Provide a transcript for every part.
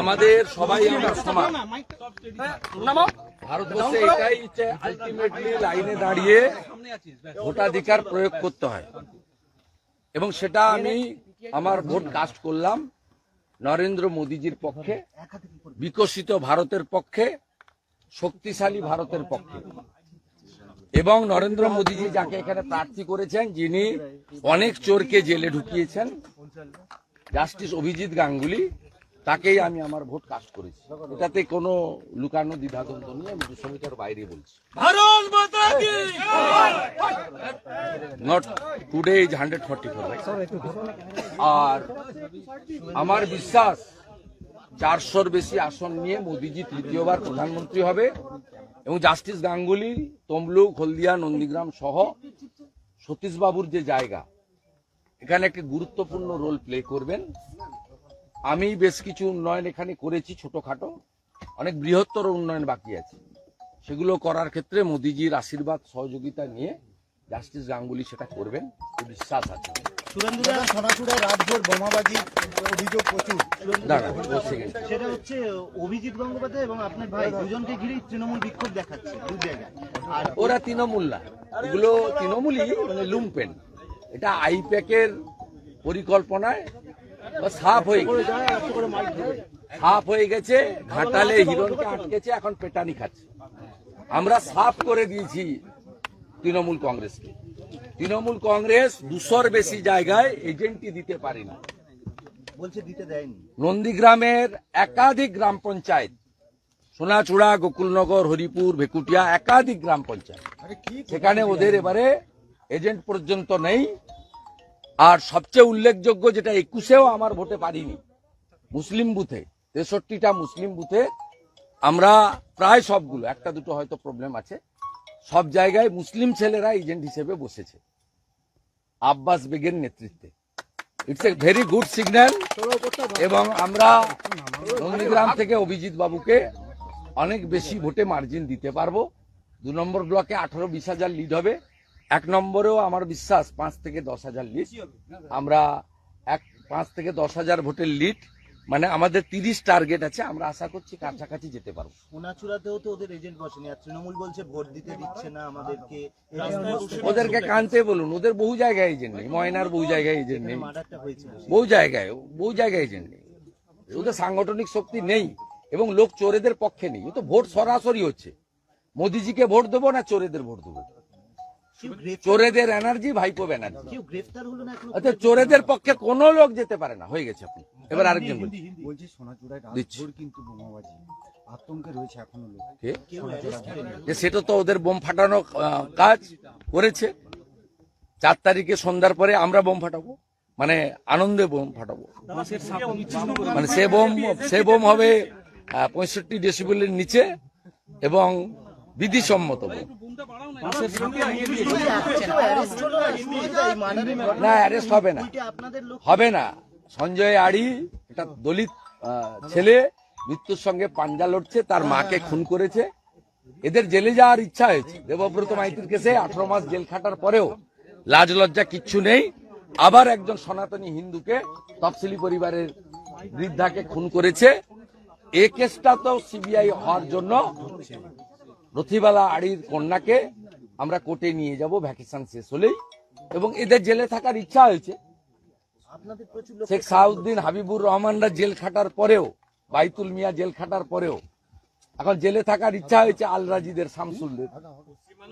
আমাদের সবাই ভারতবর্ষে এটাই আলটিমেটলি লাইনে দাঁড়িয়ে ভোটাধিকার প্রয়োগ করতে হয়। এবং সেটা আমি আমার ভোট কাস্ট করলাম নরেন্দ্র মোদীজির পক্ষে, বিকশিত ভারতের পক্ষে, শক্তিশালী ভারতের পক্ষে। এবং নরেন্দ্র মোদীজি যাকে এখানে প্রার্থী করেছেন, যিনি অনেক চোরকে জেলে ঢুকিয়েছেন, জাস্টিস অভিজিৎ গাঙ্গুলি। তাকেই আমি আমার ভোট কাস্ট করেছি। এটাতে কোনো লুকানো দ্বিধাদ্বন্দ্ব নিয়ে আমি দুশো বাইরে বলছি। Not today is hundred forty four আর আমার বিশ্বাস চারশোর বেশি আসন নিয়ে মোদিজি তৃতীয়বার প্রধানমন্ত্রী হবে এবং জাস্টিস গাঙ্গুলি তমলুক হলদিয়া নন্দীগ্রাম সহ সতীশবাবুর যে জায়গা এখানে একটি গুরুত্বপূর্ণ রোল প্লে করবেন। আমি বেশ কিছু উন্নয়ন এখানে করেছি ছোটখাটো। অনেক বৃহত্তর উন্নয়ন বাকি আছে। সেগুলো করার ক্ষেত্রে মোদিজির আশীর্বাদ সহযোগিতা নিয়ে জাস্টিস গাঙ্গুলি সেটা করবেন। বিশ্বাস আছে। সুরেন্দ্রদা রাতভর বোমাবাজি অভিযোগ প্রচুর। সেটা হচ্ছে অভিজিৎ গঙ্গোপাধ্যায় এবং আপনার ভাই দুজনকে ঘিরেই তৃণমূল বিক্ষোভ দেখাচ্ছে দু জায়গায়। আর ওরা তৃণমূল না এগুলো তৃণমূলই মানে লুম্পেন। এটা আইপ্যাকের পরিকল্পনায় সাফ হয়ে গেছে। সাফ হয়ে গেছে ঘাটালে হিরণকে আটকেছে এখন পেটানি খাচ্ছে। আমরা সাফ করে দিয়েছি তৃণমূল কংগ্রেসকে। তৃণমূল কংগ্রেস দুশোর বেশি জায়গায় এজেন্টই দিতে পারেনি বলছে দিতে দেয়নি। নন্দীগ্রামের একাধিক গ্রাম পঞ্চায়েত সোনাচূড়া গোকুলনগর হরিপুর ভেকুটিয়া একাধিক গ্রাম পঞ্চায়েত। সেখানে ওদের এবারে এজেন্ট পর্যন্ত নেই। আর সবচেয়ে উল্লেখযোগ্য যেটা একুশেও আমার ভোটে পারিনি, মুসলিম বুথে, তেষট্টিটা মুসলিম বুথে আমরা প্রায় সবগুলো, একটা দুটো হয়তো প্রবলেম আছে, সব জায়গায় মুসলিম ছেলেরা এজেন্ট হিসেবে বসেছে, আব্বাস বেগের নেতৃত্বে। It's a very good signal এবং আমরা নন্দীগ্রাম থেকে অভিজিৎ বাবুকে অনেক বেশি ভোটে মার্জিন দিতে পারব। দু নম্বর ব্লকে আঠারো বিশ হাজার লিড হবে। এক নম্বরেও আমার বিশ্বাস পাঁচ থেকে দশ হাজার লিড। আমরা এক পাঁচ থেকে দশ হাজার ভোটের লিড। মানে আমাদের তিরিশ টার্গেট আছে আমরা আশা করছি কাছাকাছি যেতে পারব। সোনাচুড়াতেও তো ওদের এজেন্ট বসেনি আর তৃণমূল বলছে ভোট দিতে দিচ্ছে না আমাদেরকে। ওদেরকে কানতে বলুন ওদের বহু জায়গায় এজেন্ট নেই ময়নার বহু জায়গায় এজেন্ট নেই। বহু জায়গায় বহু জায়গায় এজেন্ট নেই। ওদের সাংগঠনিক শক্তি নেই এবং লোক চোরেদের পক্ষে নেই। ও তো ভোট সরাসরি হচ্ছে। মোদিজিকে ভোট দেবো না চোরেদের ভোট দেবো? চোরেদের এনার্জি ভাইপো ব্যানার্জি কেউ গ্রেফতার হলো না এখনও অর্থাৎ চোরেদের পক্ষে কোনো লোক যেতে পারে না। হয়ে গেছে আপনি। এবার আরেকজন বলছি। বলছি সোনাচূড়ায় কিন্তু বোমাবাজি। আতঙ্কে রয়েছে এখনও লোক। কে? কেউ অ্যারেস্ট হয়নি যে সেটা তো ওদের বোম ফাটানো কাজ করেছে। চার তারিখে সন্ধ্যার পরে আমরা বোম ফাটাবো। মানে আনন্দে বোম ফাটাবো। মানে সে বোম সে বোম হবে পঁয়ষট্টি ডেসিবেলের নিচে এবং বিধিসম্মত না অ্যারেস্ট হবে না। হবে না। সঞ্জয় আড়ি এটা দলিত ছেলে, মৃত্যুর সঙ্গে পাঞ্জা লড়ছে, তার মাকে খুন করেছে। এদের জেলে যাওয়ার ইচ্ছা হয়েছে। দেবব্রত মাইতির কেসে আঠারো মাস জেল খাটার পরেও লাজ লজ্জা কিচ্ছু নেই। আবার একজন সনাতনী হিন্দুকে তফসিলি পরিবারের বৃদ্ধাকে খুন করেছে। এ কেসটা তো সিবিআই হওয়ার জন্য রথিবালা আড়ির কন্যাকে আমরা কোর্টে নিয়ে যাব ভ্যাকেশন শেষ হলেই। এবং এদের জেলে থাকার ইচ্ছা হয়েছে। আপনাদের প্রচুর লোক শেখ সাউদ্দিন হাবিবুর রহমানরা জেল খাটার পরেও বাইতুল মিয়া জেল খাটার পরেও এখন জেলে থাকার ইচ্ছা হয়েছে আল রাজিদের শামসুলদের।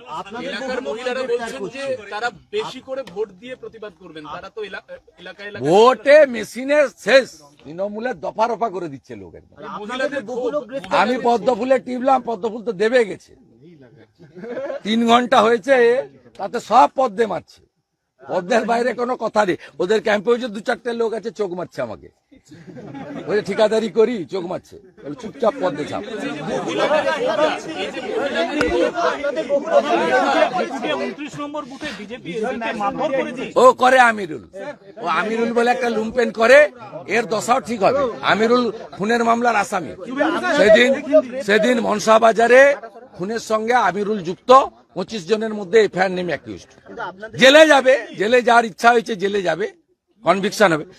আপনাদের এলাকার বহু লোক মহিলারা গ্রেফতার বলছেন করছে। যে তারা বেশি করে ভোট দিয়ে প্রতিবাদ করবেন। তারা তো এলা- এলাকায় এলাকায় ভোটে মেশিনের শেষ। তৃণমূলের দফা রফা করে দিচ্ছে লোকের একদম। আমি পদ্মফুলে টিপলাম পদ্মফুল তো দেবে গেছে। তিন ঘণ্টা হয়েছে তাতে সব পদ্মে মারছে। পদ্মের বাইরে কোনো কথা নেই। ওদের ক্যাম্পে হয়েছে দু চারটে লোক আছে চোখ মারছে আমাকে। ঠিকাদারি করি, চোখ মারছে। চুপচাপ পদ্মে ছাপ ও করে আমিরুল। ও আমিরুল বলে একটা লুম্পেন করে, এর দশাও ঠিক হবে। আমিরুল খুনের মামলার আসামি। সেদিন সেদিন মনসা বাজারে খুনের সঙ্গে আমিরুল যুক্ত, পঁচিশ জনের মধ্যে এফআইআর নেমে অ্যাকিউজড জেলে যাবে, জেলে যাওয়ার ইচ্ছা হয়েছে, জেলে যাবে কনভিকশন হবে।